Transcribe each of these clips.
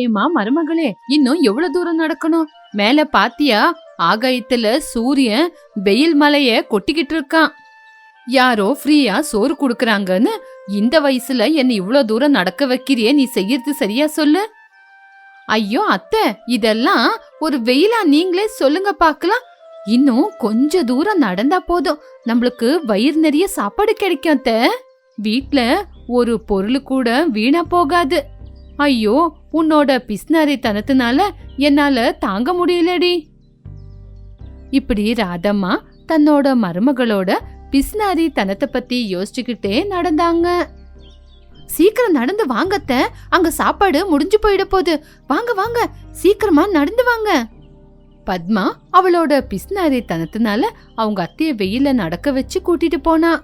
ஏமா மருமகளே இன்னும் எவ்வளவு தூரம் நடக்கணும்? மேல பாத்தியா ஆகாயத்துல சூரியன் வெயில் மலைய கொட்டிக்கிட்டு இருக்கான். யாரோ ஃப்ரீயா சோறு குடுக்கறாங்கன்னு இந்த வயசுல என்ன இவ்வளவு தூரம் நடக்க வைக்கிறியே நீ செய்யறது சரியா சொல்லு? ஐயோ அத்தை இதெல்லாம் ஒரு வெயிலா நீங்களே சொல்லுங்க பாக்கலாம். இன்னும் கொஞ்ச தூரம் நடந்தா போதும். நம்மளுக்கு வயிறு நிறைய சாப்பாடு கிடைக்கும் அத்தை. வீட்ல ஒரு பொருள் கூட வீணா போகாது. ஐயோ உன்னோட பிஸ்னாரி தனத்தினால என்னால தாங்க முடியலடி. இப்படி ராதம்மா தன்னோட மருமகளோட பிஸ்னாரி தனத்தை பத்தி யோசிச்சுக்கிட்டே நடந்தாங்க. சீக்கிரம் நடந்து வாங்கத்த. அங்க சாப்பாடு முடிஞ்சு போயிட போகுது. வாங்க வாங்க சீக்கிரமா நடந்து வாங்க. பத்மா அவளோட பிஸ்னாரி தனத்தினால அவங்க அத்தைய வெயில நடக்க வச்சு கூட்டிட்டு போனா.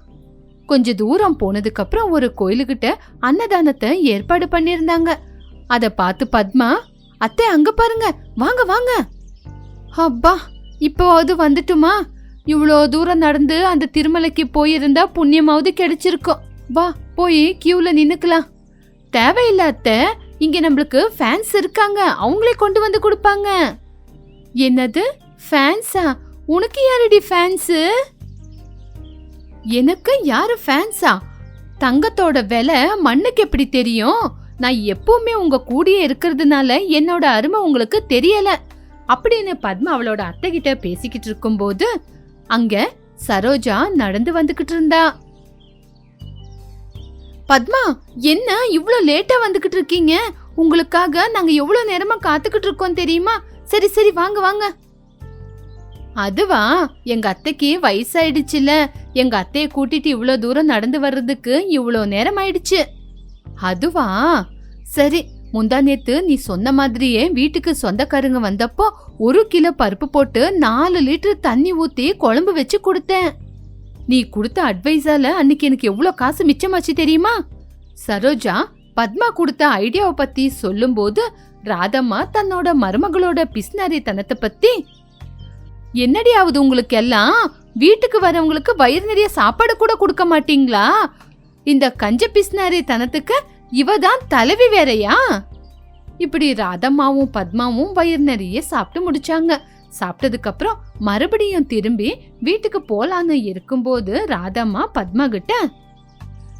கொஞ்ச தூரம் போனதுக்கு அப்புறம் ஒரு கோயிலுக்கிட்ட அன்னதானத்தை ஏற்பாடு பண்ணிருந்தாங்க அத பார்த்து பத்மா அத்தை அங்க பாருங்க வாங்க வாங்க. அப்பா இப்போ அது வந்துட்டுமா? இவ்வளோ தூரம் நடந்து அந்த திருமலைக்கு போயிருந்தா புண்ணியமாவது கிடைச்சிருக்கும். வா போய் கியூல நின்னுக்கலாம். தேவையில்ல அத்தை. இங்க நம்மளுக்கு ஃபேன்ஸ் இருக்காங்க. அவங்களே கொண்டு வந்து கொடுப்பாங்க. என்னது? ஃபேன்ஸா உனக்கு யாரடி ஃபேன்ஸு எனக்கு யாரு ஃபேன்ஸா தங்கத்தோட விலை மண்ணுக்கு எப்படி தெரியும்? நான் எப்பவுமே உங்க கூடயே இருக்கிறதுனால என்னோட அருமை உங்களுக்கு தெரியல. அப்படின்னு பத்மா அவளோட அத்தை கிட்ட பேசிக்கிட்டு இருக்கும்போது அங்க சரோஜா நடந்து வந்துகிட்டு இருந்தா. பத்மா என்ன இவ்வளோ லேட்டா வந்துகிட்டு இருக்கீங்க? உங்களுக்காக நாங்க எவ்வளவு நேரமா காத்துக்கிட்டு இருக்கோம் தெரியுமா? சரி சரி வாங்க வாங்க. அதுவா எங்க அத்தைக்கு வயசாயிடுச்சுல. எங்க அத்தைய கூட்டிட்டு இவ்வளோ தூரம் நடந்து வர்றதுக்கு இவ்வளோ நேரம் ஆயிடுச்சு அதுவா சரி முந்தா நேத்து நீ சொன்ன மாதிரியே வீட்டுக்கு சொந்தக்காரங்க வந்தப்போ ஒரு கிலோ பருப்பு போட்டு நாலு லிட்டர் தண்ணி ஊத்தி குழம்பு வச்சு கொடுத்தேன். நீ கொடுத்த அட்வைஸால அன்னைக்கு எனக்கு எவ்வளோ காசு மிச்சமாச்சு தெரியுமா? சரோஜா பத்மா கொடுத்த ஐடியாவை பத்தி சொல்லும்போது ராதம்மா தன்னோட மருமகளோட பிஸ்னாரி தனத்தை பத்தி என்னடி ஆகுது உங்களுக்கு எல்லாம் வீட்டுக்கு வரவங்களுக்கு வயிறு நிறைய சாப்பாடு கூட கொடுக்க மாட்டீங்களா? இந்த கஞ்ச பிஸ்னாரி தனத்துக்கு இவ தான் தலைவி வேறையா? இப்படி ராதம்மாவும் பத்மாவும் வயிறு நிறைய சாப்பிட்டு முடிச்சாங்க. சாப்பிட்டதுக்கு அப்புறம் மறுபடியும் திரும்பி வீட்டுக்கு போலான்னு இருக்கும்போது ராதம்மா பத்மா கிட்ட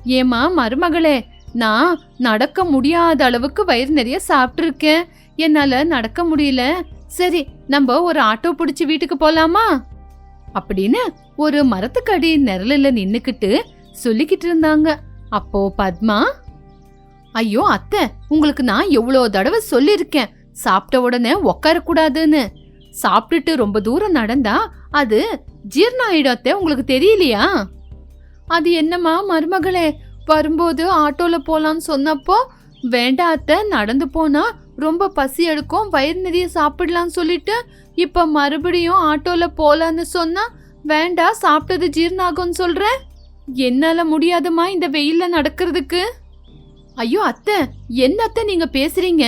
ஏமா மருமகளே நான் நடக்க முடியாத அளவுக்கு வயிறு நிறைய சாப்பிட்டுருக்கேன். என்னால நடக்க முடியல. சரி நம்ம ஒரு ஆட்டோ பிடிச்சி வீட்டுக்கு போலாமா? அப்படின்னு ஒரு மரத்துக்கடி நிழலில் நின்னுக்கிட்டு சொல்லிக்கிட்டு இருந்தாங்க. அப்போ பத்மா ஐயோ அத்தை உங்களுக்கு நான் எவ்வளோ தடவை சொல்லியிருக்கேன். சாப்பிட்ட உடனே உட்காரக்கூடாதுன்னு சாப்பிட்டுட்டு ரொம்ப தூரம் நடந்தா அது ஜீரணம் அத்தை உங்களுக்கு தெரியலையா? அது என்னம்மா மருமகளே வரும்போது ஆட்டோல போலான்னு சொன்னப்போ வேண்டாம் அத்தை நடந்து போனா ரொம்ப பசி எடுக்கும் வயிறு நிறைய சாப்பிடலாம்னு சொல்லிட்டு இப்போ மறுபடியும் ஆட்டோவில் போகலான்னு சொன்னால் வேண்டாம் சாப்பிட்டது ஜீரணம் ஆகும்னு என்னால் என்னால முடியாதுமா இந்த வெயிலில் நடக்கிறதுக்கு. ஐயோ அத்தை என்ன அத்தை நீங்கள் பேசுகிறீங்க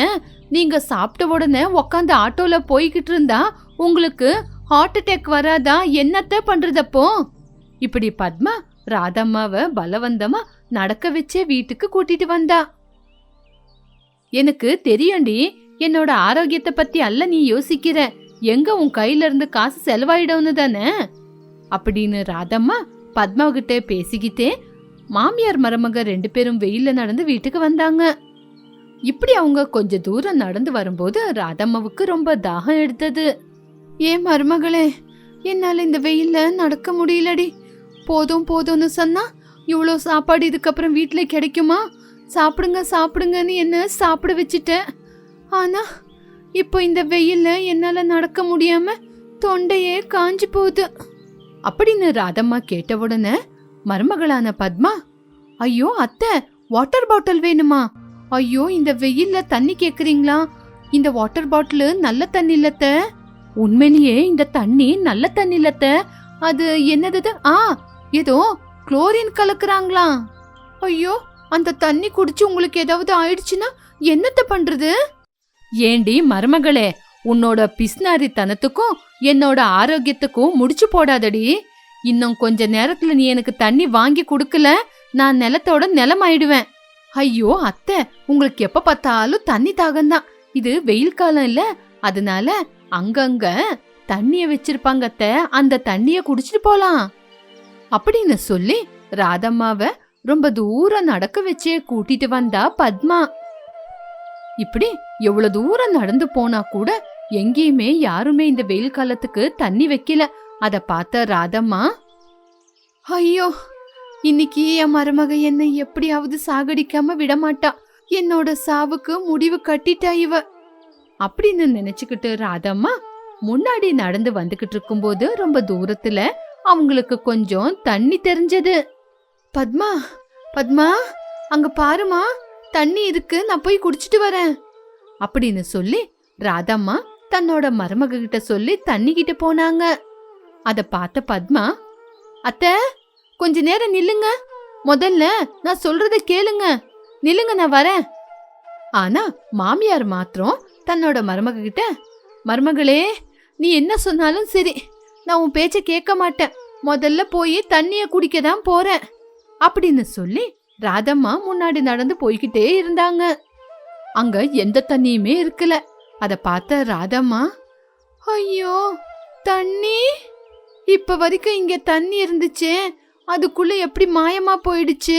நீங்கள் சாப்பிட்ட உடனே உக்காந்து ஆட்டோவில் போய்கிட்டு இருந்தா உங்களுக்கு ஹார்ட் அட்டாக் வராதா? என்னத்தை பண்ணுறதப்போ இப்படி பத்மா ராதம்மாவை பலவந்தமாக நடக்க வச்சே வீட்டுக்கு கூட்டிகிட்டு வந்தா. எனக்கு தெரியும்டி. என்னோட ஆரோக்கியத்தை பத்தி அல்ல நீ யோசிக்கிற. எங்க உன் கையில இருந்து காசு செலவாயிடும்னு தானே? அப்படின்னு ராதம்மா பத்மா கிட்ட பேசிக்கிட்டே மாமியார் மருமக ரெண்டு பேரும் வெயில்ல நடந்து வீட்டுக்கு வந்தாங்க. இப்படி அவங்க கொஞ்ச தூரம் நடந்து வரும்போது ராதம்மாவுக்கு ரொம்ப தாகம் எடுத்தது. ஏன் மருமகளே என்னால இந்த வெயில்ல நடக்க முடியலடி. போதும் போதும்னு சொன்னா இவ்வளோ சாப்பாடு இதுக்கப்புறம் வீட்டில் கிடைக்குமா? சாப்பிடுங்க சாப்பிடுங்கன்னு என்ன சாப்பிட வச்சுட்டேன். ஆனா இப்போ இந்த வெயில்ல என்னால நடக்க முடியாம தொண்டையே காஞ்சு போகுது. அப்படின்னு ராதம்மா கேட்ட உடனே மருமகளான பத்மா ஐயோ அத்தை வாட்டர் பாட்டில் வேணுமா? ஐயோ இந்த வெயில்ல தண்ணி கேக்குறீங்களா? இந்த வாட்டர் பாட்டில் நல்ல தண்ணி இல்லத்த உண்மையிலேயே இந்த தண்ணி நல்ல தண்ணி இல்லத்த அது என்னது ஆ ஏதோ குளோரின் கலக்குறாங்களா? ஐயோ அந்த தண்ணி குடிச்சு உங்களுக்கு ஏதாவது ஆயிடுச்சுன்னா என்னத்த பண்றது? ஏண்டி மருமகளே உன்னோட பிஸ்னாரித்தனத்துக்கும் என்னோட ஆரோக்கியத்துக்கும் முடிச்சு போடாதடி. இன்னும் கொஞ்ச நேரத்துல நீ எனக்கு தண்ணி வாங்கி கொடுக்கல நான் நிலத்தோட நிலம் ஆயிடுவேன் ஐயோ அத்தை உங்களுக்கு எப்ப பார்த்தாலும் தண்ணி தாகம்தான். இது வெயில் காலம் இல்ல அதனால அங்கங்க தண்ணிய வச்சிருப்பாங்கத்த அந்த தண்ணிய குடிச்சிட்டு போலாம். அப்படின்னு சொல்லி ராதம்மாவை ரொம்ப தூரம் நடக்க வச்சே கூட்டிட்டு வந்தா பத்மா. இப்படி எவ்வளவு தூரம் நடந்து போனா கூட எங்கேயுமே யாருமே இந்த வெயில் காலத்துக்கு தண்ணி வைக்கல. அத பார்த்த ராதம்மா ஐயோ இன்னைக்கு என் மருமக என்னை எப்படியாவது சாகடிக்காம விடமாட்டா. என்னோட சாவுக்கு முடிவு கட்டிட்டா இவ. அப்படின்னு நினைச்சுக்கிட்டு ராதம்மா முன்னாடி நடந்து வந்துகிட்டு இருக்கும்போது ரொம்ப தூரத்துல அவங்களுக்கு கொஞ்சம் தண்ணி தெரிஞ்சது. பத்மா பத்மா அங்க பாருமா தண்ணி இருக்கு நான் போய் குடிச்சிட்டு வரேன். அப்படின்னு சொல்லி ராதம்மா தன்னோட மருமக கிட்ட சொல்லி தண்ணி கிட்ட போனாங்க. அத பார்த்த பத்மா அத்தை கொஞ்ச நேரம் நில்லுங்க. முதல்ல நான் சொல்றத கேளுங்க. நில்லுங்க நான் வரேன். ஆனா மாமியார் மாத்திரம் தன்னோட மருமக கிட்ட மருமகளே நீ என்ன சொன்னாலும் சரி நான் உன் பேச்ச கேட்க மாட்டேன். முதல்ல போய் தண்ணிய குடிக்க தான் போறேன். அப்படின்னு சொல்லி ராதம்மா முன்னாடி நடந்து போய்கிட்டே இருந்தாங்க. அங்க எந்த தண்ணியுமே இருக்கல. அத பார்த்த ராதம்மா ஐயோ தண்ணி? இப்ப வரைக்கும் இங்க தண்ணி இருந்துச்சே. அதுக்குள்ள எப்படி மாயமா போயிடுச்சு?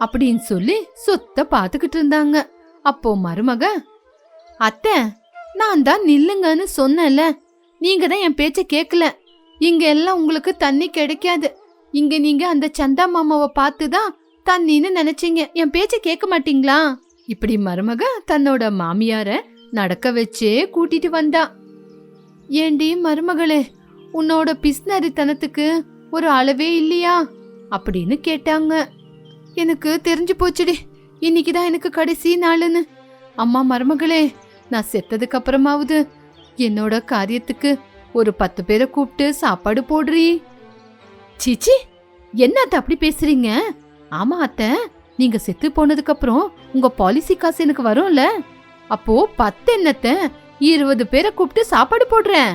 அப்படின்னு சொல்லி சொத்த பாத்துக்கிட்டு இருந்தாங்க. அப்போ மருமக அத்தை நான் தான் நில்லுங்கன்னு சொன்னேன்ல. நீங்க தான் என் பேச்ச கேட்கல இங்க எல்லாம் உங்களுக்கு தண்ணி கிடைக்காது. இங்க நீங்க அந்த சந்தா மாமாவை பார்த்து தான் தண்ணின்னு நினைச்சீங்க. என் பேச்ச கேட்க மாட்டீங்களா? இப்படி மருமக தன்னோட மாமியார நடக்க வச்சே கூட்டிட்டு வந்தா. ஏண்டி மருமகளே உன்னோட பிஸ்னரித்தனத்துக்கு ஒரு அளவே இல்லையா? அப்படின்னு கேட்டாங்க. எனக்கு தெரிஞ்சு போச்சுடி. இன்னைக்கு தான் எனக்கு கடைசி நாளுன்னு. அம்மா மருமகளே நான் செத்ததுக்கு அப்புறமாவது என்னோட காரியத்துக்கு ஒரு பத்து பேரை கூப்பிட்டு சாப்பாடு போடுறீ. சீச்சி என்ன அத்தை அப்படி பேசுறீங்க? ஆமா அத்தை நீங்க செத்து போனதுக்கு அப்புறம் உங்க பாலிசி காசு எனக்கு வரும்ல. அப்போ பத்து என்னத்த இருபது பேரை கூப்பிட்டு சாப்பாடு போடுறேன்.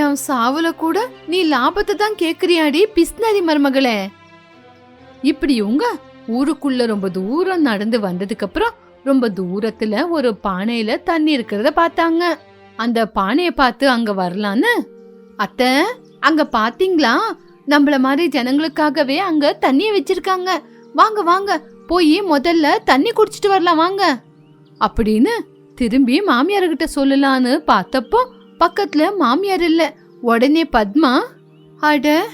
என் சாவுல கூட நீ லாபத்தை தான் கேக்குறியாடி பிஸ்னரி மருமகளே. இப்படி உங்க ஊருக்குள்ள ரொம்ப தூரம் நடந்து வந்ததுக்கு அப்புறம் ரொம்ப தூரத்துல ஒரு பானையில தண்ணி இருக்கிறத பார்த்தாங்க. அந்த பானைய பார்த்து அங்க வரலான்னு. அத்தை அங்க பாத்தீங்களா? நம்மள மாதிரி ஜனங்களுக்காகவே அங்க தண்ணிய வச்சிருக்காங்க. வாங்க வாங்க போய் முதல்ல தண்ணி குடிச்சிட்டு வரலாம் வாங்க. அப்படின்னு திரும்பி மாமியார்கிட்ட சொல்லலான்னு பார்த்தப்போ பக்கத்துல மாமியார் இல்ல. உடனே பத்மா அட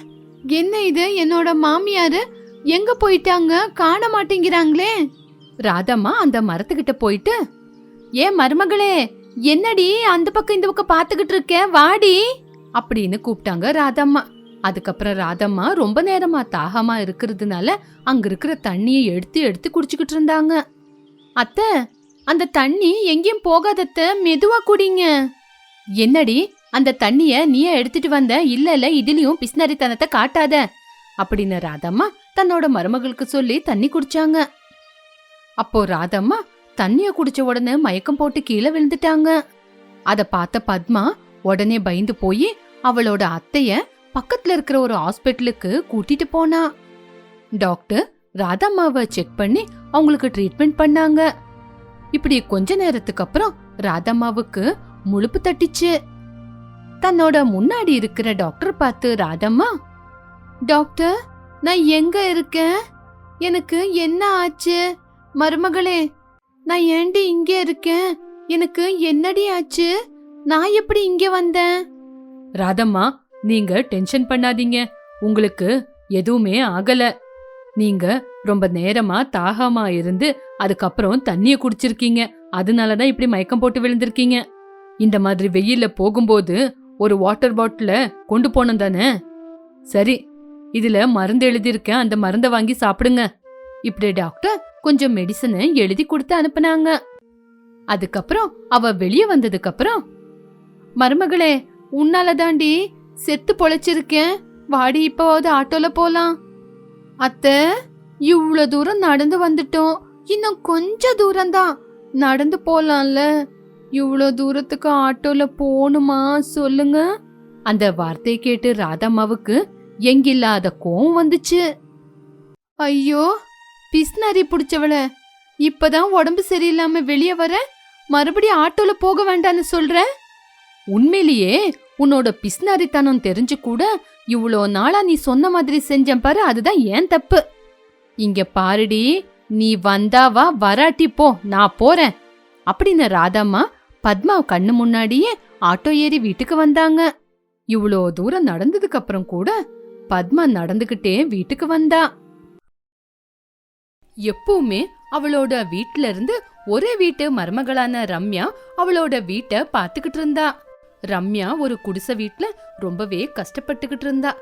என்ன இது? என்னோட மாமியாரு எங்க போயிட்டாங்க? காண மாட்டேங்கிறாங்களே. ராதம்மா அந்த மரத்துக்கிட்ட போயிட்டு ஏன் மருமகளே என்னடி அந்த பக்கம் இந்த பக்கம் பாத்துக்கிட்டு இருக்க? வாடி. அப்படின்னு கூப்பிட்டாங்க ராதம்மா. அதுக்கப்புறம் ராதம்மா ரொம்ப நேரமா தாகமா இருக்கிறதுனால அங்க இருக்கிற தண்ணியை எடுத்து எடுத்து குடிச்சுக்கிட்டு இருந்தாங்க. அத்தை அந்த தண்ணி எங்கேயும் போகாதத்த மெதுவா குடிங்க. என்னடி அந்த தண்ணிய நீயே எடுத்துட்டு வந்த? இல்ல இல்ல இதுலயும் பிஸ்னரித்தனத்தை காட்டாத. அப்படின்னு ராதம்மா தன்னோட மருமகளுக்கு சொல்லி தண்ணி குடிச்சாங்க. அப்போ ராதம்மா தண்ணிய குடிச்ச உடனே மயக்கம் போட்டு கீழே விழுந்துட்டாங்க. அத பார்த்த பத்மா உடனே பயந்து போய் அவளோட அத்தைய பக்கத்துல இருக்கிற ஒரு ஹாஸ்பிட்டலுக்கு கூட்டிட்டு போனா. டாக்டர் ராதாமாவை செக் பண்ணி அவங்களுக்கு ட்ரீட்மெண்ட் பண்ணாங்க. இப்படி கொஞ்ச நேரத்துக்கு அப்புறம் ராதாமாவுக்கு முழுப்பு தட்டிச்சு. தன்னோட முன்னாடி இருக்கிற டாக்டர் பார்த்து ராதம்மா டாக்டர் நான் எங்க இருக்கேன்? எனக்கு என்ன ஆச்சு? மருமகளே நான் ஏண்டி இங்க இருக்கேன்? எனக்கு என்னடி ஆச்சு? நான் எப்படி இங்க வந்தேன்? ராதம்மா நீங்க டென்ஷன் பண்ணாதீங்க. உங்களுக்கு எதுவுமே ஆகல. நீங்க ரொம்ப நேரமா தாகமா இருந்து அதுக்கப்புறம் தண்ணிய குடிச்சிருக்கீங்க. அதனாலதான் இப்படி மயக்கம் போட்டு விழுந்திருக்கீங்க. இந்த மாதிரி வெயில்ல போகும்போது ஒரு வாட்டர் பாட்டில கொண்டு போனோம் தானே? சரி இதுல மருந்து எழுதியிருக்கேன். அந்த மருந்தை வாங்கி சாப்பிடுங்க. இப்படி டாக்டர் கொஞ்சம் மெடிசனை எழுதி கொடுத்து அனுப்புனாங்க. அதுக்கப்புறம் அவ வெளியே வந்ததுக்கு அப்புறம் மருமகளே உன்னால தாண்டி செத்து பொழைச்சிருக்கேன். வாடி இப்பவாவது ஆட்டோல போலாம். அத்தை இவ்வளோ தூரம் நடந்து வந்துட்டோம். இன்னும் கொஞ்ச தூரம்தான். நடந்து போலாம்ல. இவ்வளோ தூரத்துக்கு ஆட்டோல போகணுமா? சொல்லுங்க. அந்த வார்த்தையை கேட்டு ராதம்மாவுக்கு எங்கில்லாத கோவம் வந்துச்சு. ஐயோ பிஸ்னரி பிடிச்சவள. இப்பதான் உடம்பு சரியில்லாம வெளியே வர. மறுபடியும் ஆட்டோல போக வேண்டான்னு சொல்ற? உண்மையிலேயே உன்னோட பிஸ்னாரித்தனம் தெரிஞ்சு கூட இவ்வளோ நாளா நீ சொன்ன மாதிரி செஞ்சேன் பாரு அதுதான் ஏன் தப்பு? இங்க பாருடி நீ வந்தாவா வராட்டி போ நான் போறேன். அப்படின்னு ராதாம்மா பத்மா கண்ணு முன்னாடியே ஆட்டோ ஏறி வீட்டுக்கு வந்தாங்க. இவ்வளோ தூரம் நடந்ததுக்கு அப்புறம் கூட பத்மா நடந்துகிட்டே வீட்டுக்கு வந்தா. எப்பவுமே அவளோட வீட்ல இருந்து ஒரே வீட்டு மருமகளான ரம்யா அவளோட வீட்டை பார்த்துக்கிட்டு இருந்தா. ரம்யா ஒரு குடிசை வீட்ல ரொம்பவே கஷ்டப்பட்டுக்கிட்டு இருந்தா.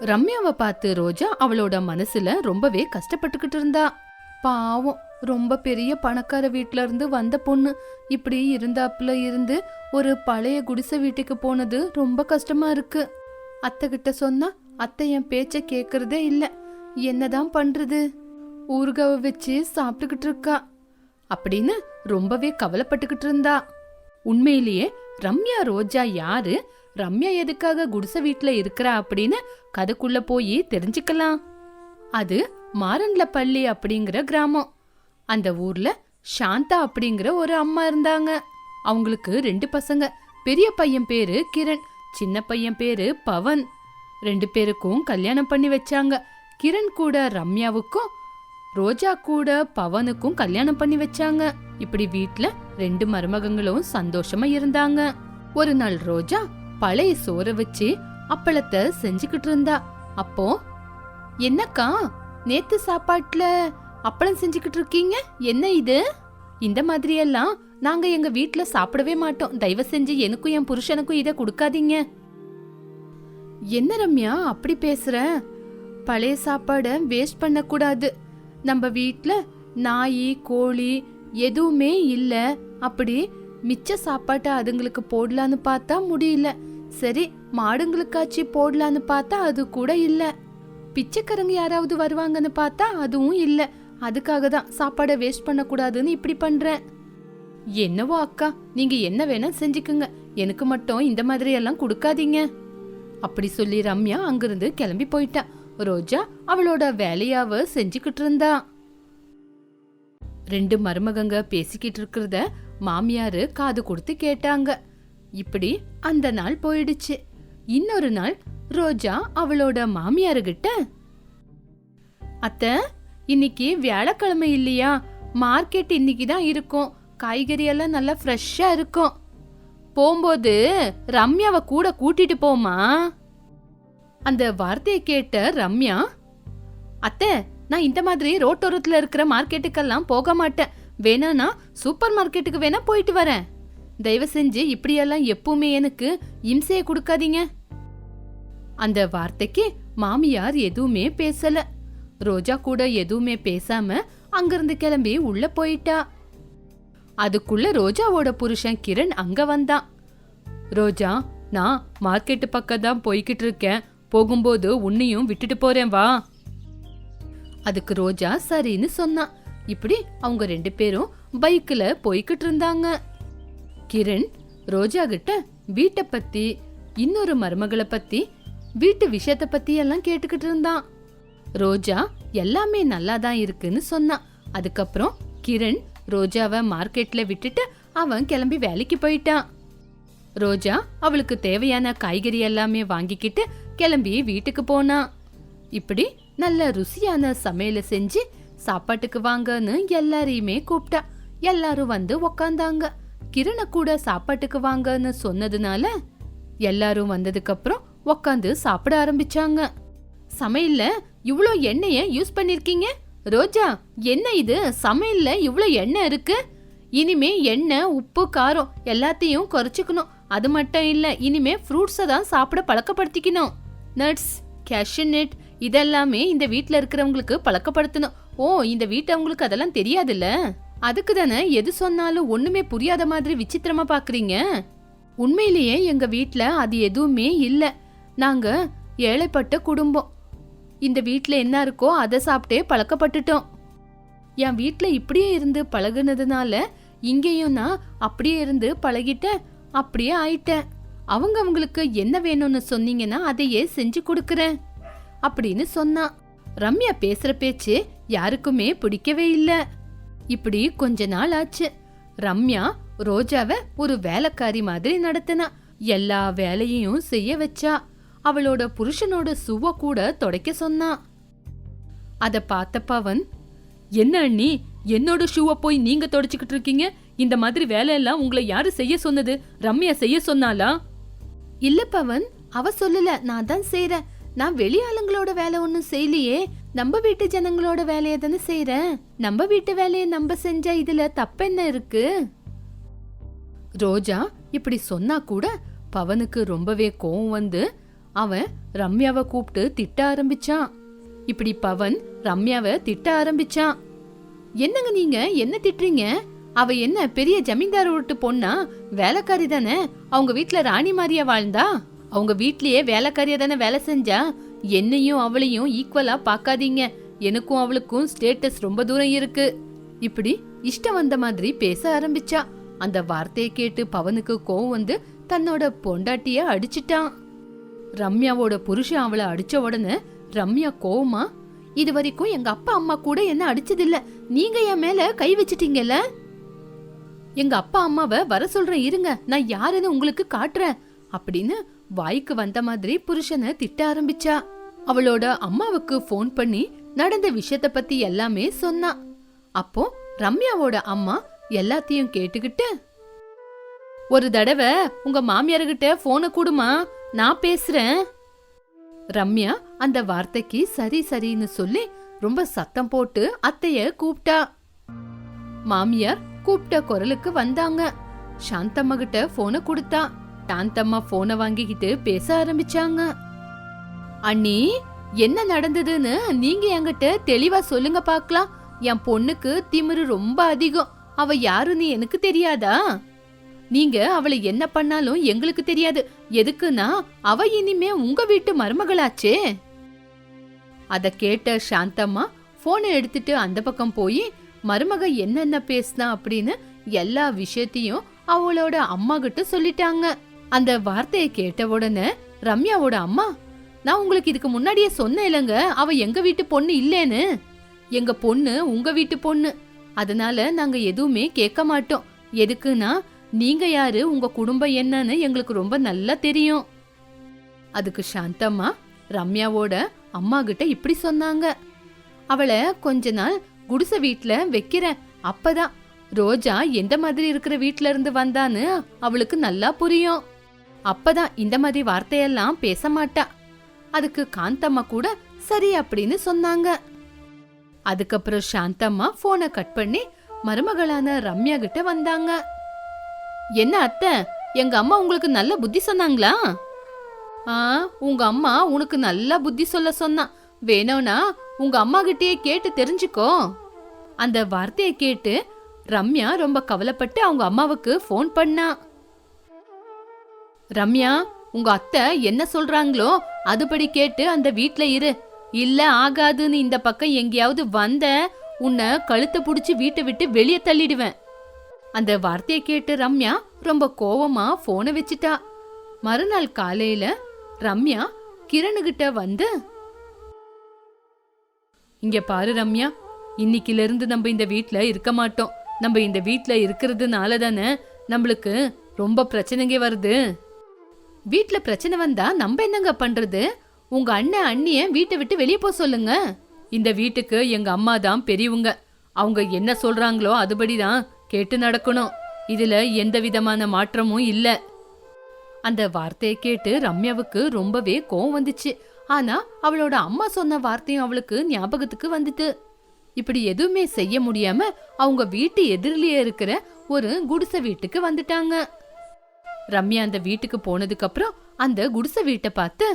ரம்யாவை பார்த்து ரோஜா அவளோட மனசுல ரொம்பவே கஷ்டப்பட்டுக்கிட்டு இருந்தா. பாவம் ரொம்ப பெரிய பணக்கார வீட்ல இருந்து வந்த பொண்ணு. இப்படி இருந்தாப்புல இருந்து ஒரு பழைய குடிசை வீட்டுக்கு போனது ரொம்ப கஷ்டமா இருக்கு. அத்தை கிட்ட சொன்னா அத்தை என் பேச்ச கேக்குறதே இல்ல. என்னதான் பண்றது? ஊறுகாவை வச்சு சாப்பிட்டுக்கிட்டு இருக்கா. அப்படின்னு ரொம்பவே கவலைப்பட்டுக்கிட்டு இருந்தா. உண்மையிலேயே ரம்யா ரோஜா யாரு? ரம்யா எதுக்காக குடிசை வீட்ல இருக்கிறா அப்படின்னு கதைக்குள்ள போய் தெரிஞ்சுக்கலாம். அது மாரண்லப்பள்ளி அப்படிங்கிற கிராமம். அந்த ஊர்ல சாந்தா அப்படிங்கிற ஒரு அம்மா இருந்தாங்க. அவங்களுக்கு ரெண்டு பசங்க. பெரிய பையன் பேரு கிரண் சின்ன பையன் பேரு பவன். ரெண்டு பேருக்கும் கல்யாணம் பண்ணி வச்சாங்க. கிரண் கூட ரம்யாவுக்கும் ரோஜா கூட பவனுக்கும் கல்யாணம் பண்ணி வச்சாங்க. இப்படி வீட்ல ரெண்டு மருமகங்களும் சந்தோஷமா இருந்தாங்க. ஒரு நாள் ரோஜா பழைய சோற வச்சு அப்பளத்தை செஞ்சுக்கிட்டு இருந்தா. அப்போ என்னக்கா நேத்து சாப்பாட்டுல அப்பளம் செஞ்சுக்கிட்டு இருக்கீங்க? என்ன இது? இந்த மாதிரியெல்லாம் நாங்க எங்க வீட்ல சாப்பிடவே மாட்டோம். தயவு செஞ்சு எனக்கும் என் புருஷனுக்கும் இத கொடுக்காதீங்க. என்ன ரம்யா அப்படி பேசுற? பழைய சாப்பாடை வேஸ்ட் பண்ணக்கூடாது. நம்ம வீட்டில் நாய் கோழி எதுவுமே இல்லை. அப்படி மிச்ச சாப்பாட்டை அதுங்களுக்கு போடலான்னு பார்த்தா முடியல. சரி மாடுங்களுக்காச்சு போடலான்னு பார்த்தா அது கூட இல்லை. பிச்சைக்காரங்க யாராவது வருவாங்கன்னு பார்த்தா அதுவும் இல்லை. அதுக்காக தான் சாப்பாடை வேஸ்ட் பண்ணக்கூடாதுன்னு இப்படி பண்ணுறேன் என்னவோ அக்கா நீங்கள் என்ன வேணா செஞ்சுக்குங்க. எனக்கு மட்டும் இந்த மாதிரி எல்லாம் கொடுக்காதீங்க. அப்படி சொல்லி ரம்யா அங்கிருந்து கிளம்பி போயிட்டா. ரோஜா அவளோட வேலையாவ செஞ்சுக்கிட்டு இருந்தா ரெண்டு மருமகங்க பேசிக்கிட்டு இருக்கிறத மாமியாரு காது கொடுத்து கேட்டாங்க. இப்படி அந்த நாள் போயிடுச்சு. இன்னொரு நாள் ரோஜா அவளோட மாமியாருகிட்ட அத்த இன்னைக்கு வியாழக்கிழமை இல்லையா? மார்க்கெட் இன்னைக்கு தான் இருக்கும். காய்கறி எல்லாம் நல்லா ஃப்ரெஷ்ஷா இருக்கும். போகும்போது ரம்யாவை கூட கூட்டிட்டு போமா அந்த வார்த்தையை கேட்ட ரம்யா அத்தை நான் இந்த மாதிரி ரோட்டோரத்தில் இருக்கிற மார்க்கெட்டுக்கெல்லாம் போக மாட்டேன். வேணானா சூப்பர் மார்க்கெட்டுக்கு வேணா போயிட்டு வரேன். தயவு செஞ்சு இப்படியெல்லாம் எப்பவுமே எனக்கு இம்சையை கொடுக்காதீங்க. அந்த வார்த்தைக்கு மாமியார் எதுவுமே பேசல. ரோஜா கூட எதுவுமே பேசாம அங்கிருந்து கிளம்பி உள்ள போயிட்டா. அதுக்குள்ள ரோஜாவோட புருஷன் கிரண் அங்க வந்தான். ரோஜா நான் மார்க்கெட்டு பக்கம் தான் போய்கிட்டு இருக்கேன். போகும்போது உன்னையும் விட்டுட்டு போறேன் வா. அதுக்கு ரோஜா சரின்னு சொன்னான் இப்படி அவங்க ரெண்டு பேரும் பைக்கில் போய்கிட்டு இருந்தாங்க. கிரண் ரோஜா கிட்ட வீட்டை பத்தி இன்னொரு மருமகளை பத்தி வீட்டு விஷயத்த பத்தி எல்லாம் கேட்டுக்கிட்டு இருந்தான். ரோஜா எல்லாமே நல்லா தான் இருக்குன்னு சொன்னான் அதுக்கப்புறம் கிரண் ரோஜாவை மார்க்கெட்ல விட்டுட்டு அவன் கிளம்பி வேலைக்கு போயிட்டான். ரோஜா அவளுக்கு தேவையான காய்கறி எல்லாமே வாங்கிக்கிட்டு கிளம்பி வீட்டுக்கு போனா. இப்படி நல்ல ருசியான சமையலை செஞ்சு சாப்பாட்டுக்கு வாங்கன்னு எல்லாரையுமே கூப்பிட்டா. எல்லாரும் வந்து உக்காந்தாங்க. கிரண கூட சாப்பாட்டுக்கு வாங்கன்னு சொன்னதுனால எல்லாரும் வந்ததுக்கு அப்புறம் உக்காந்து சாப்பிட ஆரம்பிச்சாங்க. சமையல்ல இவ்வளோ எண்ணெய யூஸ் பண்ணிருக்கீங்க? ரோஜா என்ன இது? சமையல்ல இவ்வளோ எண்ணெய் இருக்கு? இனிமே எண்ணெய் உப்பு காரம் எல்லாத்தையும் குறைச்சிக்கணும். அது மட்டும் இல்லை இனிமே ஃப்ரூட்ஸை தான் சாப்பிட பழக்கப்படுத்திக்கணும். நட்ஸ் கேஷ்யூ இதெல்லாமே இந்த வீட்டில் இருக்கிறவங்களுக்கு பழக்கப்படுத்தணும். ஓ இந்த வீட்டவங்களுக்கு அதெல்லாம் தெரியாதுல்ல? அதுக்கு தானே எது சொன்னாலும் ஒண்ணுமே புரியாத மாதிரி விசித்திரமா பாக்குறீங்க? உண்மையிலேயே எங்க வீட்டில் அது எதுவுமே இல்லை. நாங்க ஏழைப்பட்ட குடும்பம். இந்த வீட்டில் என்ன இருக்கோ அதை சாப்பிட்டே பழக்கப்பட்டுட்டோம். என் வீட்டில் இப்படியே இருந்து பழகுனதுனால இங்கேயும் நான் அப்படியே இருந்து பழகிட்டேன். அப்படியே ஆயிட்டேன். அவங்க அவங்களுக்கு என்ன வேணும்னு சொன்னீங்கன்னா அதையே செஞ்சு கொடுக்கறேன் அப்படின்னு சொன்னான் ரம்யா பேசுற பேச்சு யாருக்குமே பிடிக்கவே இல்ல. இப்படி கொஞ்ச நாள் ஆச்சு. ரம்யா ரோஜாவை ஒரு வேலைக்காரி மாதிரி நடத்தினா. எல்லா வேலையையும் செய்ய வச்சா. அவளோட புருஷனோட சுவ கூட துடைக்க சொன்னான் அத பார்த்த பவன் என்ன அண்ணி என்னோட ஷூவை போய் நீங்க தொடச்சுக்கிட்டு இருக்கீங்க? இந்த மாதிரி வேலையெல்லாம் உங்களை யாரு செய்ய சொன்னது? ரம்யா செய்ய சொன்னாலா இல்ல பவன் அவ சொல்லல நான் தான் செய்யறேன் நான் வெளி ஆளுங்களோட வேலை ஒன்றும் செய்யலையே. நம்ம வீட்டு ஜனங்களோட வேலையை தானே செய்றேன். நம்ம வீட்டு வேலையை நம்ம செஞ்ச இதுல தப்பென்ன இருக்கு? ரோஜா இப்படி சொன்னா கூட பவனுக்கு ரொம்பவே கோவம் வந்து அவன் ரம்யாவை கூப்பிட்டு திட்ட ஆரம்பிச்சான். இப்படி பவன் ரம்யாவை திட்ட ஆரம்பிச்சான். என்னங்க நீங்க? என்ன திட்டுறீங்க? அவ என்ன பெரிய ஜமீன்தார் வீட்டு பொண்ணா? வேலைக்காரி தானே? அவங்க வீட்ல ராணி மாதிரியா வாழ்ந்தா? அவங்க வீட்லயே வேலைக்காரியா தானே வேலை செஞ்சா? என்னையும் அவளையும் ஈக்குவலா பார்க்காதீங்க. எனக்கும் அவளுக்கும் ஸ்டேட்டஸ் ரொம்ப தூரம் இருக்கு. இப்படி இஷ்டம் வந்த மாதிரி பேச ஆரம்பிச்சா. அந்த வார்த்தையை கேட்டு பவனுக்கு கோவம் வந்து தன்னோட பொண்டாட்டிய அடிச்சிட்டான். ரம்யாவோட புருஷன் அவளை அடிச்ச உடனே ரம்யா கோவமா இது வரைக்கும் எங்க அப்பா அம்மா கூட என்ன அடிச்சதில்ல. நீங்க என் மேல கை வச்சிட்டீங்கல்ல? எங்க அப்பா அம்மாவை வர சொல்றேன் இருங்க நான் யாருன்னு உங்களுக்கு காட்டுறேன் அப்படின்னு வாய்க்கு வந்த மாதிரி புருஷனை திட்ட ஆரம்பிச்சா. அவளோட அம்மாவுக்கு ஃபோன் பண்ணி நடந்த விஷயத்த பத்தி எல்லாமே சொன்னா. அப்போ ரம்யாவோட அம்மா எல்லாத்தையும் கேட்டுக்கிட்டு ஒரு தடவை உங்க மாமியார்கிட்ட போனை கொடுமா நான் பேசுறேன். ரம்யா அந்த வார்த்தைக்கு சரி சரின்னு சொல்லி ரொம்ப சத்தம் போட்டு அத்தைய கூப்பிட்டா மாமியார் கூப்பிட்ட குரலுக்கு வந்தாங்க. சாந்தம்மா கிட்ட போனை கொடுத்தா. சாந்தம்மா போனை வாங்கிக்கிட்டு பேச ஆரம்பிச்சாங்க. அண்ணி என்ன நடந்ததுன்னு நீங்க என்கிட்ட தெளிவா சொல்லுங்க பார்க்கலாம். என் பொண்ணுக்கு திமிரு ரொம்ப அதிகம். அவ யாருன்னு எனக்கு தெரியாதா? நீங்க அவளை என்ன பண்ணாலும் எங்களுக்கு தெரியாது. எதுக்குன்னா அவ இனிமே உங்க வீட்டு மருமகளாச்சே. அத கேட்ட சாந்தம்மா போனை எடுத்துட்டு அந்த பக்கம் போய் மருமக என்னென்ன பேசினா அப்படின்னு எல்லா விஷயத்தையும் அவளோட அம்மா கிட்ட சொல்லிட்டாங்க. அந்த வார்த்தையை கேட்ட உடனே ரம்யாவோட அம்மா நான் உங்களுக்கு இதுக்கு முன்னாடியே சொன்னேன் இல்லைங்க அவ எங்க வீட்டு பொண்ணு இல்லேன்னு. எங்க பொண்ணு உங்க வீட்டு பொண்ணு. அதனால நாங்க எதுவுமே கேட்க மாட்டோம். எதுக்குன்னா நீங்க யாரு உங்க குடும்பம் என்னன்னு எங்களுக்கு ரொம்ப நல்லா தெரியும். அதுக்கு சாந்தம்மா ரம்யாவோட அம்மா கிட்ட இப்படி சொன்னாங்க. அவளை கொஞ்ச நாள் குடிசை வீட்ல வைக்கிறேன். அப்பதான் ரோஜா எந்த மாதிரி இருக்கிற வீட்ல இருந்து வந்தான்னு அவளுக்கு நல்லா புரியும். அப்பதான் இந்த மாதிரி வார்த்தையெல்லாம் பேச மாட்டா. அதுக்கு காந்தம்மா கூட சரி அப்படின்னு சொன்னாங்க. அதுக்கப்புறம் சாந்தம்மா போனை கட் பண்ணி மருமகளான ரம்யா கிட்ட வந்தாங்க. என்ன அத்தை எங்க அம்மா உங்களுக்கு நல்ல புத்தி சொன்னாங்களா? ஆ உங்க அம்மா உனக்கு நல்லா புத்தி சொல்ல சொன்னா வேணும்னா உங்க அம்மா கிட்டயே கேட்டு தெரிஞ்சுக்கோ. அந்த வார்த்தையை கேட்டு ரம்யா ரொம்ப கவலைப்பட்டு அவங்க அம்மாவுக்கு ஃபோன் பண்ணா. ரம்யா உங்க அத்தை என்ன சொல்றாங்களோ அதுபடி கேட்டு அந்த வீட்ல இரு. இல்ல ஆகாதுன்னு இந்த பக்கம் எங்கேயாவது வந்த உன்னை கழுத்தை புடிச்சு வீட்டை விட்டு வெளியே தள்ளிடுவேன். அந்த வார்த்தையை கேட்டு ரம்யா ரொம்ப கோவமா போனை வச்சிட்டா. மறுநாள் காலையில ரம்யா கிரணுகிட்ட வந்து இங்க பாரு ரம்யா இன்னைக்குல இருந்து நம்ம இந்த வீட்ல இருக்க மாட்டோம். நம்ம இந்த வீட்ல இருக்கிறதுனால தானே நம்மளுக்கு ரொம்ப பிரச்சனைங்க வருது. வீட்ல பிரச்சனை வந்தா நம்ம என்னங்க பண்றது? உங்க அண்ணன் அண்ணிய வீட்டை விட்டு வெளியே போக சொல்லுங்க. இந்த வீட்டுக்கு எங்க அம்மா தான் பெரியவங்க. அவங்க என்ன சொல்றாங்களோ அதுபடி தான் கேட்டு நடக்கணும். இதுல எந்த விதமான மாற்றமும் இல்லை. அந்த வார்த்தையை கேட்டு ரம்யாவுக்கு ரொம்பவே கோவம் வந்துச்சு. ஆனா அவளோட அம்மா சொன்ன வார்த்தையும் அவளுக்கு ஞாபகத்துக்கு வந்துட்டு. இப்படி எதுவுமே செய்ய முடியாம அவங்க வீட்டு எதிரிலேயே இருக்கிற ஒரு குடிசை வீட்டுக்கு வந்துட்டாங்க. ரம்யா அந்த வீட்டுக்கு போனதுக்கு அப்புறம் அந்த குடிசை வீட்டை பார்த்து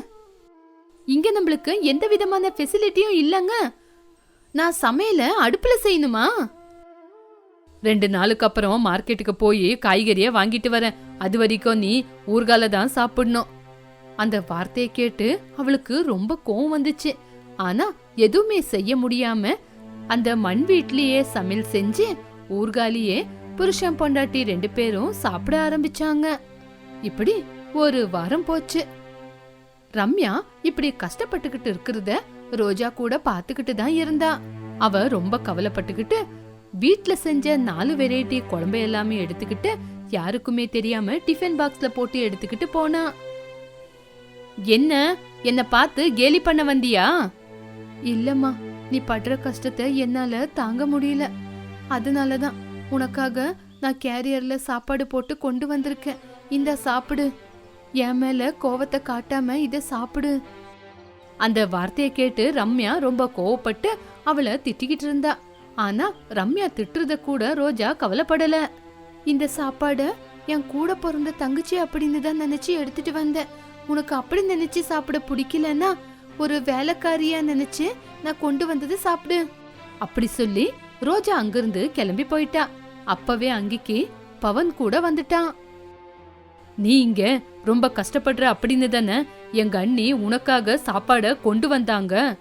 இங்க நம்மளுக்கு எந்த விதமான ஃபெசிலிட்டியும் இல்லைங்க. நான் சமையல அடுப்புல செய்யணுமா? ரெண்டு நாளுக்கு அப்புறம் மார்க்கெட்டுக்கு போய் காய்கறிய வாங்கிட்டு வரேன். அது வரைக்கும் நீ ஊர்கால தான் சாப்பிடணும். அந்த வார்த்தையை கேட்டு அவளுக்கு ரொம்ப கோவம் வந்துச்சு. ஆனா எதுவுமே செய்ய முடியாம அந்த மண் வீட்லயே சமையல் செஞ்சு ஊர்காலியே புருஷன் பொண்டாட்டி ரெண்டு பேரும் சாப்பிட ஆரம்பிச்சாங்க. இப்படி ஒரு வாரம் போச்சு. ரம்யா இப்படி கஷ்டப்பட்டுக்கிட்டு இருக்கிறத ரோஜா கூட பாத்துக்கிட்டு தான் இருந்தா. அவ ரொம்ப கவலைப்பட்டுக்கிட்டு வீட்ல செஞ்ச நாலு வெரைட்டி குழம்பு எல்லாமே எடுத்துக்கிட்டு யாருக்குமே தெரியாம டிஃபன் பாக்ஸ்ல போட்டு எடுத்துக்கிட்டு போனா. என்ன? என்ன பார்த்து கேலி பண்ண வந்தியா? இல்லம்மா நீ படுற கஷ்டத்தை என்னால தாங்க முடியல. அதனாலதான் உனக்காக நான் கேரியர்ல சாப்பாடு போட்டு கொண்டு வந்திருக்கேன். இந்த சாப்பிடு. என் மேல கோவத்தை காட்டாம இத சாப்பிடு. அந்த வார்த்தையை கேட்டு ரம்யா ரொம்ப கோவப்பட்டு அவளை திட்டிக்கிட்டு இருந்தா. ஆனா ரம்யா திட்டுறத கூட ரோஜா கவலைப்படல. இந்த சாப்பாட என் கூட பிறந்த தங்கச்சி அப்படின்னு தான் நினைச்சு எடுத்துட்டு வந்தேன். உனக்கு அப்படி நினைச்சு சாப்பிட பிடிக்கலன்னா ஒரு வேலைக்காரியா நினைச்சு நான் கொண்டு வந்தது சாப்பிடு. அப்படி சொல்லி ரோஜா அங்கிருந்து கிளம்பி போயிட்டா. அப்பவே அங்கிக்கு பவன் கூட வந்துட்டான். நீ இங்க ரொம்ப கஷ்டப்படுற அப்படின்னு தானே எங்க அண்ணி உனக்காக சாப்பாட கொண்டு வந்தாங்க.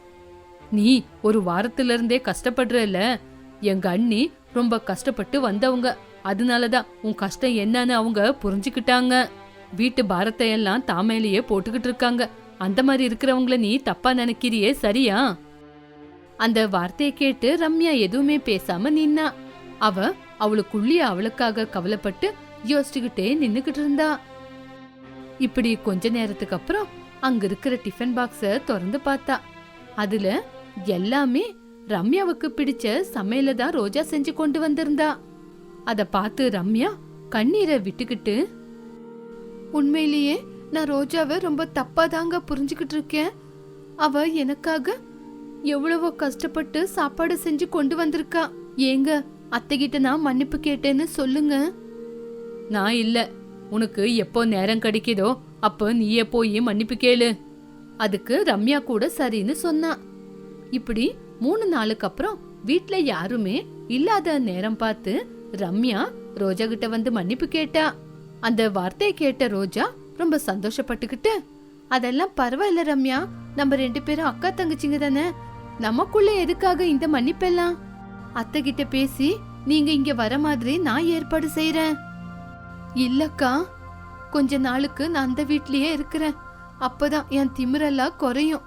நீ ஒரு வாரத்துல இருந்தே கஷ்டப்படுறல எங்க அண்ணி ரொம்ப கஷ்டப்பட்டு வந்தவங்க. அதனாலதான் உன் கஷ்டம் என்னன்னு அவங்க புரிஞ்சுக்கிட்டாங்க. வீட்டு பாரத்தை எல்லாம் தாமேலேயே போட்டுக்கிட்டு இருக்காங்க. அந்த மாதிரி இருக்கிறவங்கள நீ தப்பா நினைக்கிறியே சரியா? அந்த வார்த்தையை கேட்டு ரம்யா எதுவுமே பேசாம நின்னா. அவ அவளுக்குள்ளிய அவளுக்காக கவலைப்பட்டு யோசிச்சுக்கிட்டே நின்னுக்கிட்டு இருந்தா. இப்படி கொஞ்ச நேரத்துக்கு அப்புறம் அங்க இருக்கிற டிஃபன் பாக்ஸ திறந்து பார்த்தா. அதுல எல்லாமே ரம்யாவுக்கு பிடிச்ச சமையல தான் ரோஜா செஞ்சு கொண்டு வந்திருந்தா. அத பார்த்து ரம்யா கண்ணீரை விட்டுக்கிட்டு உண்மையிலேயே நான் ரோஜாவை ரொம்ப தப்பா தாங்க புரிஞ்சுக்கிட்டு இருக்கேன். அவ எனக்காக எவ்வளவோ கஷ்டப்பட்டு சாப்பாடு செஞ்சு கொண்டு வந்திருக்கா. ஏங்க அத்தைகிட்ட நான் மன்னிப்பு கேட்டேன்னு சொல்லுங்க. நான் இல்ல. உனக்கு எப்போ நேரம் கிடைக்குதோ அப்போ நீயே போய் மன்னிப்பு கேளு. அதுக்கு ரம்யா கூட சரின்னு சொன்னா. இப்படி மூணு நாளுக்கு அப்புறம் வீட்ல யாருமே இல்லாத நேரம் பார்த்து ரம்யா ரோஜா கிட்ட வந்து மன்னிப்பு கேட்டா. அந்த வார்த்தையை கேட்ட ரோஜா ரொம்ப சந்தோஷப்பட்டுக்கிட்டு அதெல்லாம் பரவாயில்ல ரம்யா நம்ம ரெண்டு பேரும் அக்கா தங்கச்சிங்க தானே நமக்குள்ள எதுக்காக இந்த மன்னிப்பெல்லாம்? அத்தை கிட்ட பேசி நீங்க இங்க வர மாதிரி நான் ஏற்பாடு செய்யறேன் இல்லக்கா கொஞ்ச நாளுக்கு நான் அந்த வீட்லயே இருக்கிறேன். அப்பதான் என் திமிரெல்லாம் குறையும்.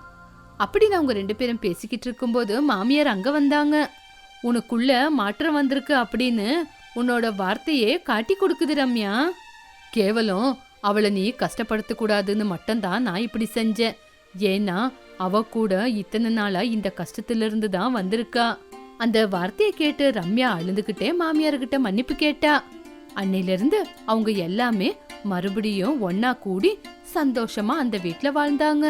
அப்படி அவங்க ரெண்டு பேரும் பேசிக்கிட்டு இருக்கும்போது மாமியார் அங்க வந்தாங்க. உனக்குள்ள மாற்றம் வந்திருக்கு அப்படின்னு உன்னோட வார்த்தையே காட்டி கொடுக்குது ரம்யா. கேவலம். அவளை நீ கஷ்டப்படுத்த கூடாதுன்னு மட்டும்தான் நான் இப்படி செஞ்சேன். ஏன்னா அவ கூட இத்தனை நாளா இந்த கஷ்டத்துல இருந்து தான் வந்திருக்கா. அந்த வார்த்தையை கேட்டு ரம்யா அழுதுகிட்டே மாமியார்கிட்ட மன்னிப்பு கேட்டா. அன்னையிலிருந்து அவங்க எல்லாமே மறுபடியும் ஒன்னா கூடி சந்தோஷமா அந்த வீட்ல வாழ்ந்தாங்க.